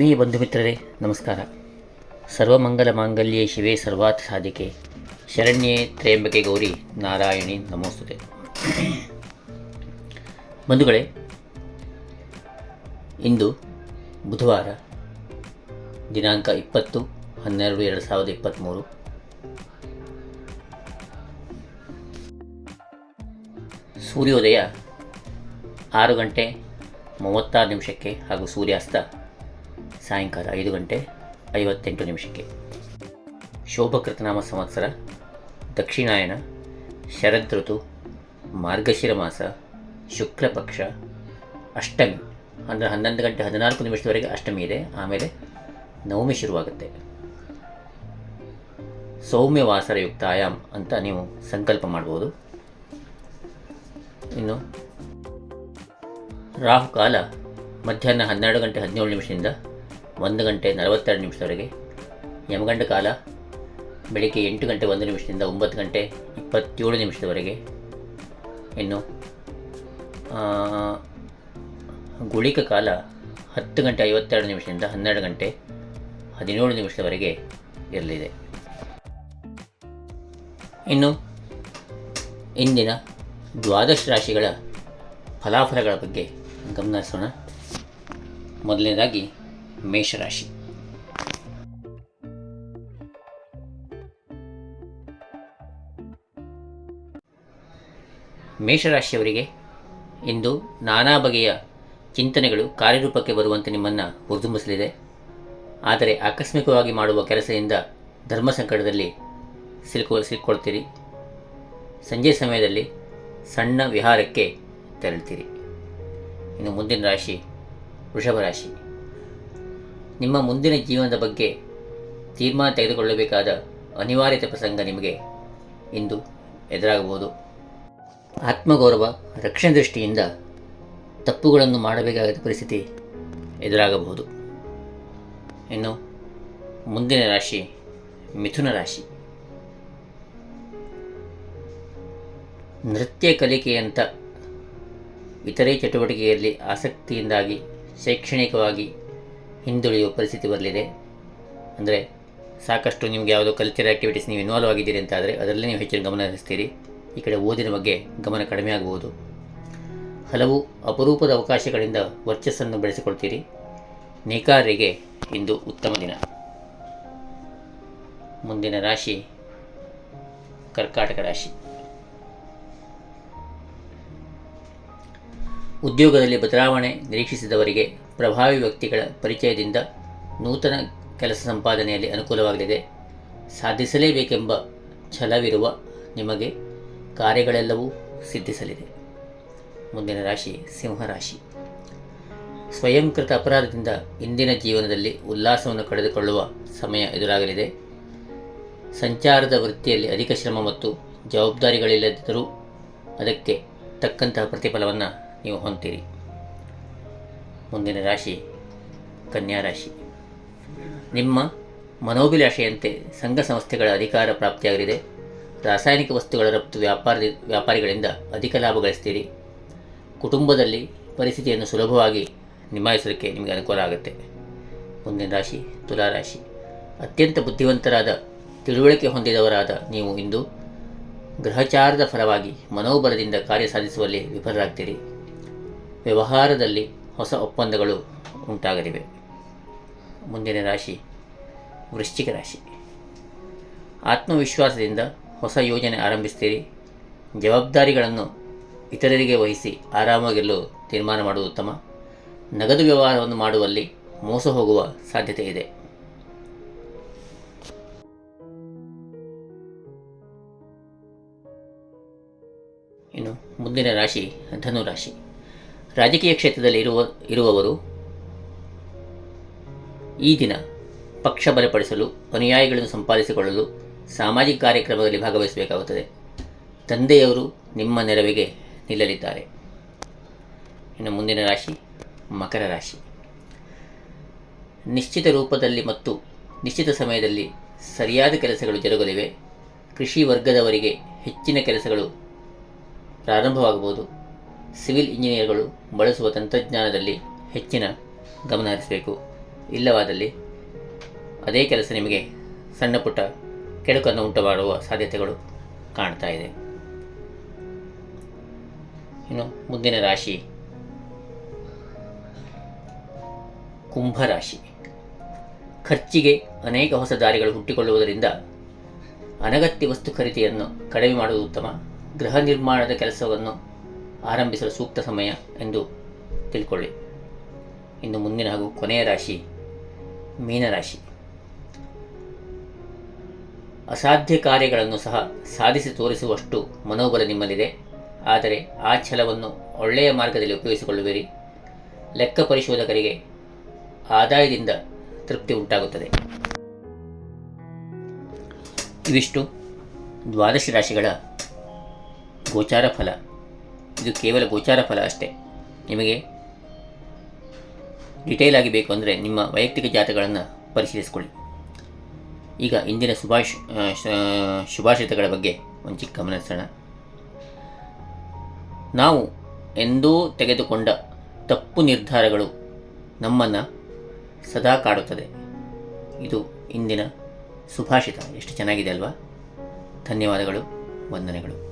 ಆತ್ಮೀಯ ಬಂಧು ಮಿತ್ರರೇ, ನಮಸ್ಕಾರ. ಸರ್ವಮಂಗಲ ಮಾಂಗಲ್ಯೇ ಶಿವೇ ಸರ್ವಾರ್ಥ ಸಾಧಿಕೆ. ಶರಣ್ಯೆ ತ್ರೇಂಬಕೆ ಗೌರಿ ನಾರಾಯಣಿ ನಮೋಸ್ತುತೆ. ಬಂಧುಗಳೇ, ಇಂದು ಬುಧವಾರ, ದಿನಾಂಕ ಇಪ್ಪತ್ತು ಹನ್ನೆರಡು ಎರಡು ಸಾವಿರದ ಇಪ್ಪತ್ತ್ಮೂರು ಸೂರ್ಯೋದಯ ಆರು ಗಂಟೆ ಮೂವತ್ತಾರು ನಿಮಿಷಕ್ಕೆ ಹಾಗೂ ಸೂರ್ಯಾಸ್ತ ಸಾಯಂಕಾಲ ಐದು ಗಂಟೆ ಐವತ್ತೆಂಟು ನಿಮಿಷಕ್ಕೆ. ಶೋಭಕೃತನಾಮ ಸಂವತ್ಸರ, ದಕ್ಷಿಣಾಯನ, ಶರದ್ ಋತು, ಮಾರ್ಗಶಿರ ಮಾಸ, ಶುಕ್ಲ ಪಕ್ಷ, ಅಷ್ಟಮಿ ಅಂದರೆ ಹನ್ನೊಂದು ಗಂಟೆ ಹದಿನಾಲ್ಕು ನಿಮಿಷದವರೆಗೆ ಅಷ್ಟಮಿ ಇದೆ. ಆಮೇಲೆ ನವಮಿ ಶುರುವಾಗುತ್ತೆ. ಸೌಮ್ಯ ವಾಸರಯುಕ್ತ ಆಯಾಮ್ ಅಂತ ನೀವು ಸಂಕಲ್ಪ ಮಾಡ್ಬೋದು. ಇನ್ನು ರಾಹುಕಾಲ ಮಧ್ಯಾಹ್ನ ಹನ್ನೆರಡು ಗಂಟೆ ಹದಿನೇಳು ನಿಮಿಷದಿಂದ ಒಂದು ಗಂಟೆ ನಲವತ್ತೆರಡು ನಿಮಿಷದವರೆಗೆ ಯಮಗಂಡ ಕಾಲ, ಬೆಳಿಗ್ಗೆ ಎಂಟು ಗಂಟೆ ಒಂದು ನಿಮಿಷದಿಂದ ಒಂಬತ್ತು ಗಂಟೆ ಇಪ್ಪತ್ತೇಳು ನಿಮಿಷದವರೆಗೆ. ಇನ್ನು ಗುಳಿಕ ಕಾಲ ಹತ್ತು ಗಂಟೆ ಐವತ್ತೆರಡು ನಿಮಿಷದಿಂದ ಹನ್ನೆರಡು ಗಂಟೆ ಹದಿನೇಳು ನಿಮಿಷದವರೆಗೆ ಇರಲಿದೆ. ಇನ್ನು, ಇಂದಿನ ದ್ವಾದಶ ರಾಶಿಗಳ ಫಲಾಫಲಗಳ ಬಗ್ಗೆ ಗಮನಿಸೋಣ. ಮೊದಲನೇದಾಗಿ ಮೇಷರಾಶಿ. ಮೇಷರಾಶಿಯವರಿಗೆ ಇಂದು ನಾನಾ ಬಗೆಯ ಚಿಂತನೆಗಳು ಕಾರ್ಯರೂಪಕ್ಕೆ ಬರುವಂತೆ ನಿಮ್ಮನ್ನು ಹುರಿದುಂಬಿಸಲಿದೆ. ಆದರೆ ಆಕಸ್ಮಿಕವಾಗಿ ಮಾಡುವ ಕೆಲಸದಿಂದ ಧರ್ಮ ಸಂಕಟದಲ್ಲಿ ಸಿಲುಕೊ ಸಿಲುಕೊಳ್ತೀರಿ. ಸಂಜೆ ಸಮಯದಲ್ಲಿ ಸಣ್ಣ ವಿಹಾರಕ್ಕೆ ತೆರಳ್ತೀರಿ. ಇನ್ನು ಮುಂದಿನ ರಾಶಿ ವೃಷಭ ರಾಶಿ. ನಿಮ್ಮ ಮುಂದಿನ ಜೀವನದ ಬಗ್ಗೆ ತೀರ್ಮಾನ ತೆಗೆದುಕೊಳ್ಳಬೇಕಾದ ಅನಿವಾರ್ಯತೆ ಪ್ರಸಂಗ ನಿಮಗೆ ಇಂದು ಎದುರಾಗಬಹುದು. ಆತ್ಮಗೌರವ, ರಕ್ಷಣೆ ದೃಷ್ಟಿಯಿಂದ ತಪ್ಪುಗಳನ್ನು ಮಾಡಬೇಕಾದ ಪರಿಸ್ಥಿತಿ ಎದುರಾಗಬಹುದು. ಇನ್ನು ಮುಂದಿನ ರಾಶಿ ಮಿಥುನ ರಾಶಿ. ನೃತ್ಯ ಕಲಿಕೆಯಂಥ ಇತರೆ ಚಟುವಟಿಕೆಯಲ್ಲಿ ಆಸಕ್ತಿಯಿಂದಾಗಿ, ಶೈಕ್ಷಣಿಕವಾಗಿ ಹಿಂದುಳಿಯುವ ಪರಿಸ್ಥಿತಿ ಬರಲಿದೆ. ಅಂದರೆ ಸಾಕಷ್ಟು ನಿಮಗೆ ಯಾವುದೋ ಕಲ್ಚರ್ ಆ್ಯಕ್ಟಿವಿಟೀಸ್ ನೀವು ಇನ್ವಾಲ್ವ್ ಆಗಿದ್ದೀರಿ ಅಂತಾದರೆ ಅದರಲ್ಲಿ ನೀವು ಹೆಚ್ಚಿನ ಗಮನ ಹರಿಸ್ತೀರಿ. ಈ ಕಡೆ ಓದಿನ ಬಗ್ಗೆ ಗಮನ ಕಡಿಮೆ ಆಗಬಹುದು ಹಲವು ಅಪರೂಪದ ಅವಕಾಶಗಳಿಂದ ವರ್ಚಸ್ಸನ್ನು ಬೆಳೆಸಿಕೊಳ್ತೀರಿ. ನೇಕಾರರಿಗೆ ಇಂದು ಉತ್ತಮ ದಿನ. ಮುಂದಿನ ರಾಶಿ ಕರ್ಕಾಟಕ ರಾಶಿ. ಉದ್ಯೋಗದಲ್ಲಿ ಬದಲಾವಣೆ ನಿರೀಕ್ಷಿಸಿದವರಿಗೆ ಪ್ರಭಾವಿ ವ್ಯಕ್ತಿಗಳ ಪರಿಚಯದಿಂದ ನೂತನ ಕೆಲಸ ಸಂಪಾದನೆಯಲ್ಲಿ ಅನುಕೂಲವಾಗಲಿದೆ. ಸಾಧಿಸಲೇಬೇಕೆಂಬ ಛಲವಿರುವ ನಿಮಗೆ ಕಾರ್ಯಗಳೆಲ್ಲವೂ ಸಿದ್ಧಿಸಲಿದೆ. ಮುಂದಿನ ರಾಶಿ ಸಿಂಹರಾಶಿ ಸ್ವಯಂಕೃತ ಅಪರಾಧದಿಂದ ಇಂದಿನ ಜೀವನದಲ್ಲಿ ಉಲ್ಲಾಸವನ್ನು ಕಳೆದುಕೊಳ್ಳುವ ಸಮಯ ಎದುರಾಗಲಿದೆ. ಸಂಚಾರದ ವೃತ್ತಿಯಲ್ಲಿ ಅಧಿಕ ಶ್ರಮ ಮತ್ತು ಜವಾಬ್ದಾರಿಗಳಿಲ್ಲದಿದ್ದರೂ ಅದಕ್ಕೆ ತಕ್ಕಂತಹ ಪ್ರತಿಫಲವನ್ನು ನೀವು ಹೊಂತೀರಿ ಮುಂದಿನ ರಾಶಿ, ಕನ್ಯಾ ರಾಶಿ. ನಿಮ್ಮ ಮನೋಭಿಲಾಷೆಯಂತೆ ಸಂಘ ಸಂಸ್ಥೆಗಳ ಅಧಿಕಾರ ಪ್ರಾಪ್ತಿಯಾಗಲಿದೆ. ರಾಸಾಯನಿಕ ವಸ್ತುಗಳ ರಫ್ತು ವ್ಯಾಪಾರ, ವ್ಯಾಪಾರಿಗಳಿಂದ ಅಧಿಕ ಲಾಭ ಗಳಿಸ್ತೀರಿ. ಕುಟುಂಬದಲ್ಲಿ ಪರಿಸ್ಥಿತಿಯನ್ನು ಸುಲಭವಾಗಿ ನಿಭಾಯಿಸಲಿಕ್ಕೆ ನಿಮಗೆ ಅನುಕೂಲ ಆಗುತ್ತೆ. ಮುಂದಿನ ರಾಶಿ, ತುಲಾ ರಾಶಿ. ಅತ್ಯಂತ ಬುದ್ಧಿವಂತರಾದ, ತಿಳುವಳಿಕೆ ಹೊಂದಿದವರಾದ ನೀವು ಇಂದು ಗ್ರಹಚಾರದ ಫಲವಾಗಿ ಮನೋಬಲದಿಂದ ಕಾರ್ಯ ಸಾಧಿಸುವಲ್ಲಿ ವಿಫಲರಾಗ್ತೀರಿ. ವ್ಯವಹಾರದಲ್ಲಿ ಹೊಸ ಒಪ್ಪಂದಗಳು ಉಂಟಾಗಲಿವೆ. ಮುಂದಿನ ರಾಶಿ, ವೃಶ್ಚಿಕ ರಾಶಿ. ಆತ್ಮವಿಶ್ವಾಸದಿಂದ ಹೊಸ ಯೋಜನೆ ಆರಂಭಿಸ್ತೀರಿ. ಜವಾಬ್ದಾರಿಗಳನ್ನು ಇತರರಿಗೆ ವಹಿಸಿ ಆರಾಮಾಗಿರಲು ತೀರ್ಮಾನ ಮಾಡುವುದು ಉತ್ತಮ. ನಗದು ವ್ಯವಹಾರವನ್ನು ಮಾಡುವಲ್ಲಿ ಮೋಸ ಹೋಗುವ ಸಾಧ್ಯತೆ ಇದೆ. ಇನ್ನು ಮುಂದಿನ ರಾಶಿ ಧನು ರಾಶಿ ರಾಜಕೀಯ ಕ್ಷೇತ್ರದಲ್ಲಿ ಇರುವ, ಇರುವವರು ಈ ದಿನ ಪಕ್ಷ ಬಲಪಡಿಸಲು, ಅನುಯಾಯಿಗಳನ್ನು ಸಂಪಾದಿಸಿಕೊಳ್ಳಲು ಸಾಮಾಜಿಕ ಕಾರ್ಯಕ್ರಮದಲ್ಲಿ ಭಾಗವಹಿಸಬೇಕಾಗುತ್ತದೆ. ತಂದೆಯವರು ನಿಮ್ಮ ನೆರವಿಗೆ ನಿಲ್ಲಲಿದ್ದಾರೆ. ಇನ್ನು ಮುಂದಿನ ರಾಶಿ, ಮಕರ ರಾಶಿ. ನಿಶ್ಚಿತ ರೂಪದಲ್ಲಿ ಮತ್ತು ನಿಶ್ಚಿತ ಸಮಯದಲ್ಲಿ ಸರಿಯಾದ ಕೆಲಸಗಳು ಜರುಗಲಿವೆ. ಕೃಷಿ ವರ್ಗದವರಿಗೆ ಹೆಚ್ಚಿನ ಕೆಲಸಗಳು ಪ್ರಾರಂಭವಾಗಬಹುದು. ಸಿವಿಲ್ ಇಂಜಿನಿಯರ್ಗಳು ಬಳಸುವ ತಂತ್ರಜ್ಞಾನದಲ್ಲಿ ಹೆಚ್ಚಿನ ಗಮನ ಹರಿಸಬೇಕು. ಇಲ್ಲವಾದಲ್ಲಿ ಅದೇ ಕೆಲಸ ನಿಮಗೆ ಸಣ್ಣ ಪುಟ್ಟ ಕೆಡುಕನ್ನು ಉಂಟು ಮಾಡುವ ಸಾಧ್ಯತೆಗಳು ಕಾಣ್ತಾ ಇದೆ. ಇನ್ನು ಮುಂದಿನ ರಾಶಿ. ಕುಂಭರಾಶಿ ಖರ್ಚಿಗೆ ಅನೇಕ ಹೊಸ ದಾರಿಗಳು ಹುಟ್ಟಿಕೊಳ್ಳುವುದರಿಂದ ಅನಗತ್ಯ ವಸ್ತು ಖರೀದಿಯನ್ನು ಕಡಿಮೆ ಮಾಡುವುದು ಉತ್ತಮ. ಗೃಹ ನಿರ್ಮಾಣದ ಕೆಲಸವನ್ನು ಆರಂಭಿಸಲು ಸೂಕ್ತ ಸಮಯ ಎಂದು ತಿಳ್ಕೊಳ್ಳಿ. ಇನ್ನು ಮುಂದಿನ ಹಾಗೂ ಕೊನೆಯ ರಾಶಿ ಮೀನರಾಶಿ ಅಸಾಧ್ಯ ಕಾರ್ಯಗಳನ್ನು ಸಹ ಸಾಧಿಸಿ ತೋರಿಸುವಷ್ಟು ಮನೋಬಲ ನಿಮ್ಮಲ್ಲಿದೆ. ಆದರೆ ಆ ಛಲವನ್ನು ಒಳ್ಳೆಯ ಮಾರ್ಗದಲ್ಲಿ ಉಪಯೋಗಿಸಿಕೊಳ್ಳುವಿರಿ. ಲೆಕ್ಕ ಪರಿಶೋಧಕರಿಗೆ ಆದಾಯದಿಂದ ತೃಪ್ತಿ ಉಂಟಾಗುತ್ತದೆ. ಇವಿಷ್ಟು ದ್ವಾದಶ ರಾಶಿಗಳ ಗೋಚಾರ ಫಲ. ಇದು ಕೇವಲ ಗೋಚಾರ ಫಲ ಅಷ್ಟೇ. ನಿಮಗೆ ಡಿಟೇಲ್ ಆಗಿ ಬೇಕು ಅಂದರೆ ನಿಮ್ಮ ವೈಯಕ್ತಿಕ ಜಾತಗಳನ್ನು ಪರಿಶೀಲಿಸಿಕೊಳ್ಳಿ. ಈಗ ಇಂದಿನ ಸುಭಾಷ್ ಶುಭಾಷಿತಗಳ ಬಗ್ಗೆ ಒಂದು ಚಿಕ್ಕ ಗಮನಿಸೋಣ ನಾವು ಎಂದೂ ತೆಗೆದುಕೊಂಡ ತಪ್ಪು ನಿರ್ಧಾರಗಳು ನಮ್ಮನ್ನು ಸದಾ ಕಾಡುತ್ತದೆ. ಇದು ಇಂದಿನ ಸುಭಾಷಿತ. ಎಷ್ಟು ಚೆನ್ನಾಗಿದೆ ಅಲ್ವಾ? ಧನ್ಯವಾದಗಳು, ವಂದನೆಗಳು.